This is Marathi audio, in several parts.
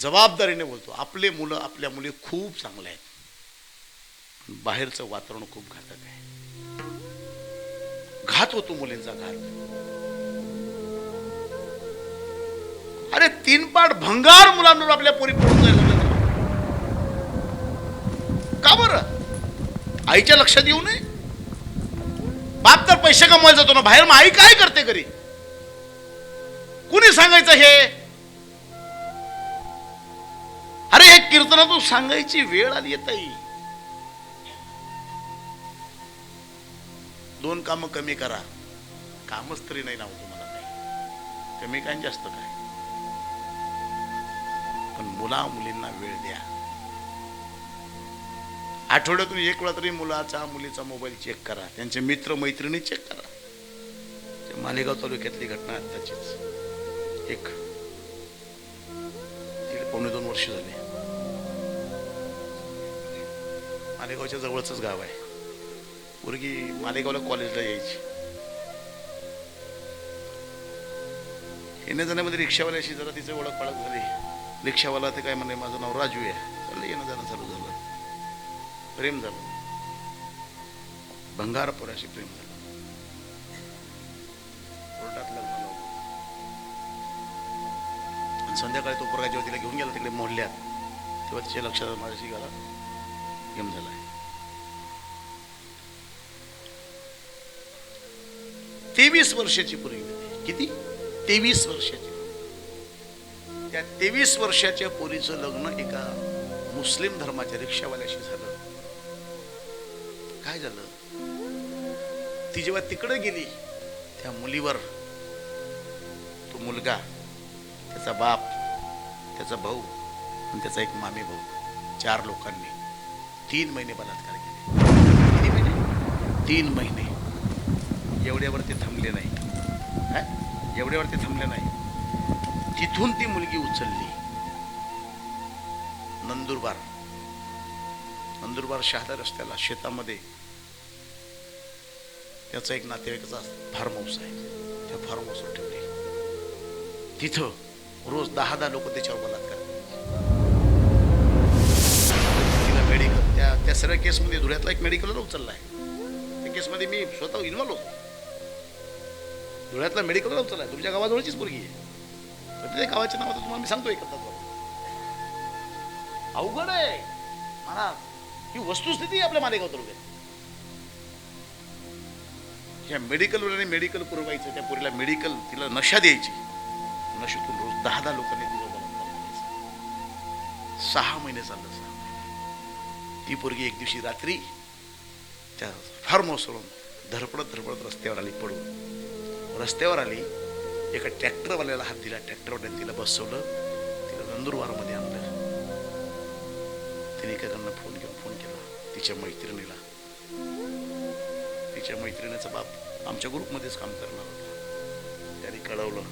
जबाबदारीने बोलतो. आपले मुलं आपल्या मुली खूप चांगले आहेत. बाहेरचं वातावरण खूप घातक आहे. घात होतो मुलींचा घात. अरे तीन पाठ भंगार मुलांवर आपल्या पोरी पडून जायला का बरं? आईच्या लक्षात येऊ नये? बाप तर पैसे कमवायला जातो ना. बाहेर मग आई काय करते घरी? कुणी सांगायचं हे? कीर्तनातून सांगायची वेळ आली येत दोन कामं कमी करा. कामच तरी नाही नाव हो तुम्हाला काही कमी काय जास्त काय? पण मुला मुलींना वेळ द्या. आठवड्यातून एक वेळा तरी मुलाचा मुलीचा मोबाईल चेक करा. त्यांचे मित्र मैत्रिणी चेक करा मालेगाव तालुक्यातली घटना आताचीच एक दीड पावणे दोन वर्ष झाले. मालेगावच्या जवळच गाव आहे. मुलगी मालेगावला कॉलेजला यायची. येण्या जाण्यामध्ये रिक्षावाल्याशी जरा तिचं ओळख पाळख झाली. रिक्षावाला ते काय म्हणे माझं नाव राजू आहे. चाललं येणं जाणं चालू झालं. प्रेम झालं. भंगारपुराशी प्रेम झालं. कोर्टात लग्न लावलं आणि संध्याकाळी तो पोरगा जेव्हा तिला घेऊन गेला तिकडे मोहल्ल्यात तेव्हा तिच्या लक्षात माझ्याशी गेला गेम झालाय तेवीस वर्षाची पूर्वी होती. किती? तेवीस वर्षाची. त्या तेवीस वर्षाच्या पोरीचं लग्न एका मुस्लिम धर्माच्या रिक्षावाल्याशी झालं. काय झालं? ती जेव्हा तिकडे गेली त्या मुलीवर तो मुलगा त्याचा बाप त्याचा भाऊ आणि त्याचा एक मामे भाऊ चार लोकांनी तीन महिने बलात्कार केले. किती महिने? तीन महिने. एवढ्यावरती थांबले नाही. काय एवढ्यावरती थांबले नाही. तिथून ती मुलगी उचलली. नंदुरबार. नंदुरबार शहादा रस्त्याला शेतामध्ये. त्याचा एक नातेवाईकाचा फार्म हाऊस आहे. त्या फार्म हाऊसवर ठेवले तिथं रोज दहा दहा लोक त्याच्यावर बलात्कार त्या सगळ्या केसमध्ये धुळ्यातला एक मेडिकलवर उचलला आहे. त्या केसमध्ये मी स्वतः इन्व्हॉल्व होतो. धुळ्यातला मेडिकलवर उचलला आहे. तुमच्या गावाजवळचीच मुलगी आहे. तर त्या गावाच्या नावाचं तुम्हाला मी सांगतो एकत्र अवघड आहे. महाराज ही वस्तुस्थिती आपल्या मालेगाव तालुक्यात. या मेडिकलवर मेडिकल पुरवायचं त्या पोरीला मेडिकल तिला नशा द्यायची. नशेतून रोज दहा दहा लोकांनी तिचा बलात्कार करायचा. सहा महिने चाललं सहा. ती पोरगी एक दिवशी रात्री त्या फार्म हाऊसवरून धडपडत धडपडत रस्त्यावर आली पडून. रस्त्यावर आली एका ट्रॅक्टरवाल्याला हात दिला. ट्रॅक्टरवाल्याने तिला बसवलं. तिला नंदुरबारमध्ये आणलं. तिने एकाकडनं फोन घेऊन फोन केला. तिच्या मैत्रिणीला. तिच्या मैत्रिणीचा बाप आमच्या ग्रुपमध्येच काम करणार होता. त्याने कळवलं.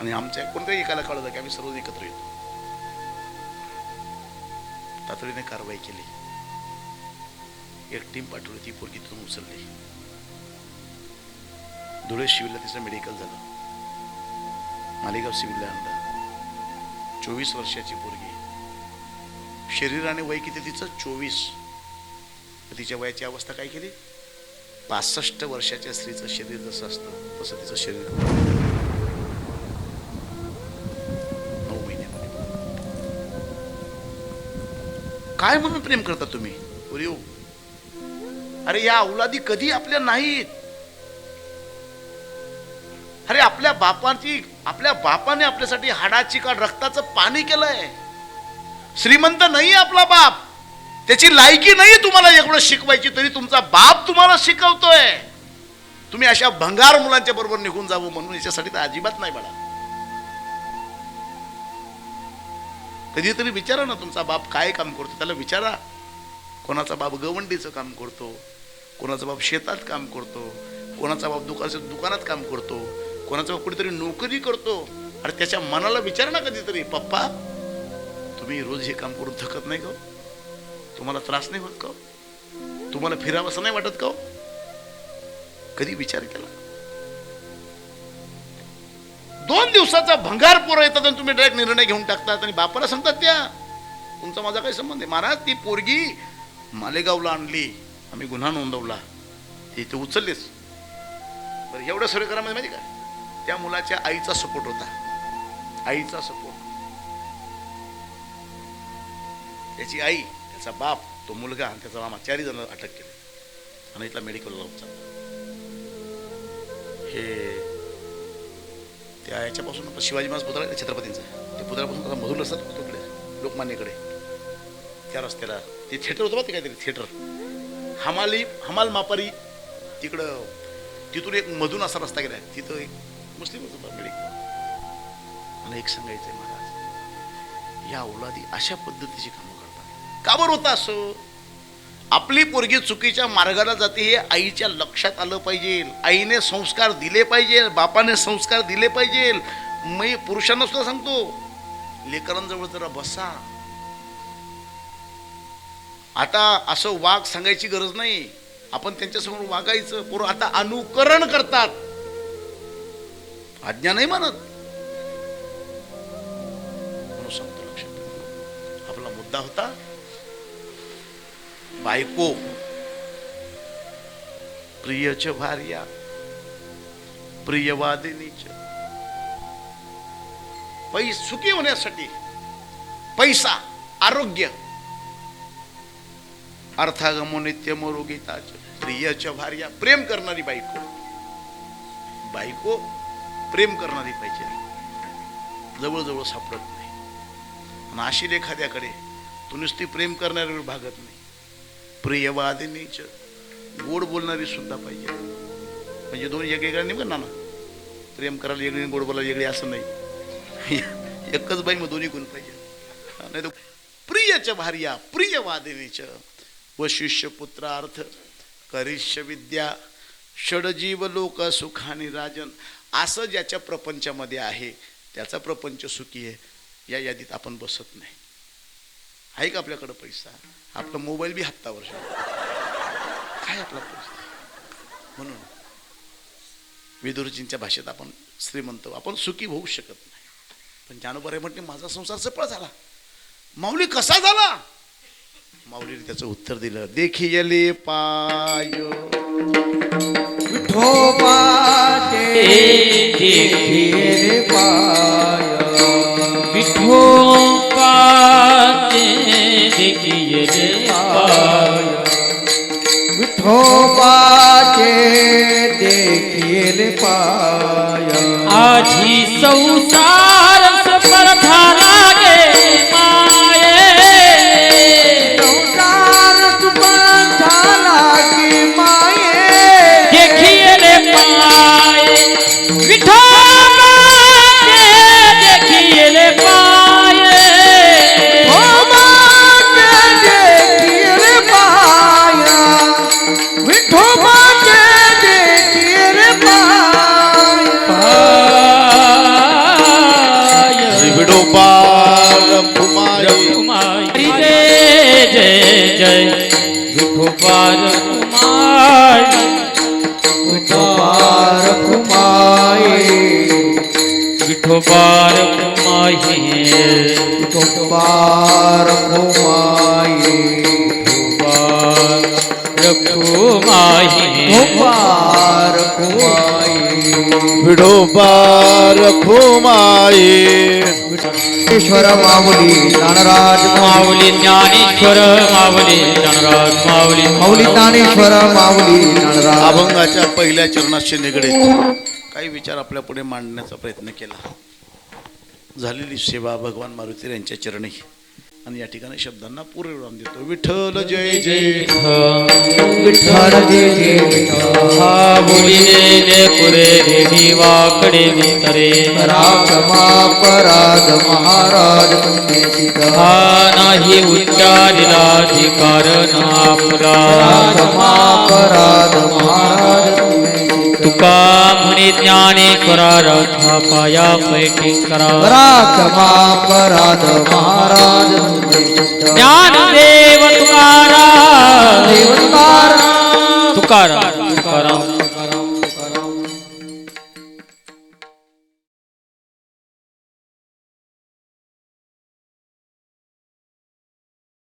आणि आमच्या कोणत्याही एकाला कळलं की आम्ही सर्व एकत्र येतो. तातडीने कारवाई केली. एक टीम पाठवली ती पोरगी तिथून उचलली. धुळे शिविरला तिचं मेडिकल झालं. मालेगाव सिव्हिलला आणलं. चोवीस वर्षाची पोरगी. शरीराने वय किती तिचं? चोवीस. तिच्या वयाची अवस्था काय केली? पासष्ट वर्षाच्या स्त्रीचं शरीर जसं असतं तसं तिचं शरीर. नऊ महिन्यामध्ये. काय म्हणून प्रेम करता तुम्ही? अरे अरे या औलादी कधी आपल्या नाहीत? अरे आपल्या बापाची आपल्या बापाने आपल्यासाठी हाडाची का रक्ताचं पाणी केलंय? श्रीमंत नाही आपला बाप. त्याची लायकी नाही तुम्हाला एवढं शिकवायची तरी तुमचा बाप तुम्हाला शिकवतोय. तुम्ही अशा भंगार मुलांच्या बरोबर निघून जावं म्हणून याच्यासाठी तर अजिबात नाही बाळा. कधीतरी विचारा ना तुमचा बाप काय काम करतो त्याला विचारा. कोणाचा बाप गवंडीचं काम करतो कोणाचा बाप शेतात काम करतो कोणाचा बाप दुकानाचं दुकानात काम करतो कोणाचा बाप कुठेतरी नोकरी करतो. अरे त्याच्या मनाला विचार ना कधीतरी पप्पा तुम्ही रोज हे काम करून थकत नाही का हो? तुम्हाला त्रास नाही होत का हो? तुम्हाला फिरावं असं नाही वाटत का हो? कधी विचार केला? दोन दिवसाचा भंगार पोरं येतात आणि तुम्ही डायरेक्ट निर्णय घेऊन टाकतात आणि बापाला सांगतात त्या तुमचा माझा काही संबंध आहे. महाराज ती पोरगी मालेगावला आणली आम्ही गुन्हा नोंदवला. ती तर उचललीच बरं एवढं सर्व करा माहिती का? त्या मुलाच्या आईचा सपोर्ट होता. आईचा सपोर्ट त्याची आई त्याचा बाप तो मुलगा आणि त्याचा मामा चारही जण अटक केले. आणि इथला मेडिकलला उपचार. हे त्या याच्यापासून आपला शिवाजी महाराज पुतळा छत्रपतींचा. त्या पुतळ्यापासून त्याचा मधुर असतात तिकडे लोकमान्यकडे. त्या रस्त्याला ते थिएटर होतं बा ते काहीतरी थिएटर. हमाली हमाल मापारी तिकडं तिथून एक मधून असा रस्ता गेला. तिथं एक मुस्लिम होता मेडिकल आणि एक सांगायचंय महाराज. या औलादी अशा पद्धतीची कामं करतात. का बरं होतं असं? आपली पोरगी चुकीच्या मार्गाला जाते हे आईच्या लक्षात आलं पाहिजे. आईने संस्कार दिले पाहिजे बापाने संस्कार दिले पाहिजे. मी पुरुषांना सुद्धा सांगतो लेकरांजवळ जरा बसा. आता असं वाघ सांगायची गरज नाही. आपण त्यांच्यासमोर वागायचं. पोरं आता अनुकरण करतात. आज्ञा नाही मानत. म्हणून सांगतो लक्षात आपला मुद्दा होता बायको. प्रियच भार्या. प्रियवादिनीच. पै सुखी होण्यासाठी. पैसा आरोग्य. अर्थागमो नित्यमो रोगिताच प्रियच भार्या प्रेम करणारी बायको. बायको प्रेम करणारी पाहिजे. जवळजवळ सापडत नाही. आणि अशी एखाद्याकडे तू नुसती प्रेम करणाऱ्यावर भागत नाही. प्रियवादिनीच गोड बोलणारी सुद्धा पाहिजे. म्हणजे दोन वेगवेगळ्या निघणार ना प्रेम करायला वेगळी गोड बोलायला वेगळी असं नाही. एकच बाई मग दोन्ही गुण पाहिजे. नाही तर प्रियच भार्या प्रियवादिनीच व शिष्यपुत्रार्थ करिष्य विद्या षडजीव लोक सुखाने राजन असं ज्याच्या प्रपंचामध्ये आहे त्याचा प्रपंच सुखी आहे या यादीत आपण बसत नाही. आहे का आपल्याकडं पैसा? आपला मोबाईल बी हप्तावर काय आपला पैसा? म्हणून विदुरजींच्या भाषेत आपण श्रीमंत आपण सुखी होऊ शकत नाही. पण ज्ञानोबरे म्हणते माझा संसार सफळ झाला. माऊली कसा झाला? माऊलीने त्याचं उत्तर दिलं. देखियले पाय. विठोबाचे देखील पाय. विठोबाचे देखिए पाय. विठोबाचे देखील पाय. आधी संसार পার কুমার বিঠো পার কুমায় বিঠো পার কুমায় বিঠো পার কুমায় વિડો બાર ખુમાયે ईश्वर माऊली ज्ञानराज माऊली ज्ञानेश्वर माऊली गणराज माऊली. माऊली ज्ञानेश्वर माऊली ज्ञानराज. अभंगाच्या पहिल्या चरणाशी निगडीत. काही विचार आपल्या पुढे मांडण्याचा प्रयत्न केला. झालेली सेवा भगवान मारुती यांच्या चरणी. आणि या ठिकाणी शब्दांना पूर्ण विराम देतो. विठ्ठल जय जय. विठ्ठल. जय जय पराध महाराज हा नाही उच्चारिला अधिकार आपला राक्षमा पराध महाराज तुका म्हणे ज्ञानेश्वरा रथा पाया पैठी करा राक्षमा पराध महाराज तुम्ही सीता ज्ञानदेव तुकारा देवतार तुकारा